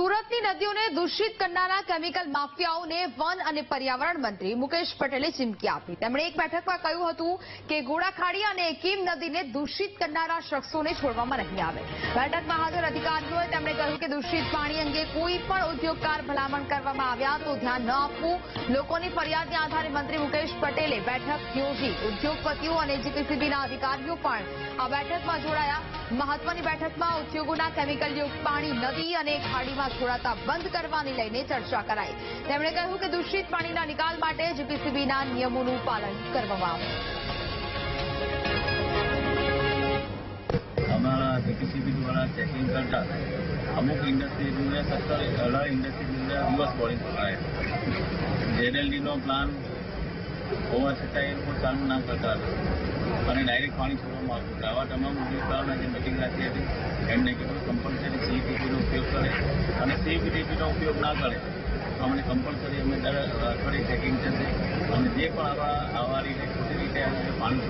સુરતની નદીઓને દૂષિત કરનારા કેમિકલ માફિયાઓને વન અને પર્યાવરણ મંત્રી મુકેશ પટેલે ચીમકી આપી. તેમણે એક બેઠકમાં કહ્યું હતું કે ગોળાખાડી અને કીમ નદીને દૂષિત કરનારા શખ્સોને છોડવામાં નહીં આવે. બેઠકમાં હાજર અધિકારીઓએ તેમણે કહ્યું કે દૂષિત પાણી અંગે કોઈ પણ ઉદ્યોગકાર ભલામણ કરવામાં આવ્યા તો ધ્યાન ન આપવું. લોકોની ફરિયાદના આધારે મંત્રી મુકેશ પટેલે બેઠક યોજી. ઉદ્યોગપતિઓ અને જીપીસીબીના અધિકારીઓ પણ આ બેઠકમાં જોડાયા. મહત્વની બેઠકમાં ઉદ્યોગોના કેમિકલયુક્ત પાણી, નદી અને ખાડીમાં છોડાતા બંધ કરવાની લઈને ચર્ચા કરાઈ. તેમણે કહ્યું કે દૂષિત પાણીના નિકાલ માટે જીપીસીબીના નિયમોનું પાલન કરવામાં આવે. અમારા જીપીસીબી દ્વારા ચેકિંગ કરતા અમુક ઇન્ડસ્ટ્રીઝને સત્તર અઢાર ઇન્ડસ્ટ્રીઝને રિવર્સ બોલિંગ પકડાય જેડેલડીનો પ્લાન હોવા છતાં એ લોકો ચાલુ ના કરતા હતા. અને ડાયરેક્ટ પાણી છોડવામાં આવતું આવા તમામ ઉદ્યોગકારોને મિટિંગ હતી, એમને કીધું કમ્પલસરી સીઈટીપીનો ઉપયોગ કરે અને સીઈટીપીનો ઉપયોગ ના કરે. તો અમને કમ્પલસરી અમે દર અઠવાડિયે ચેકિંગ થશે અને જે પણ આવા આવા રીતે, ખોટી રીતે પાણી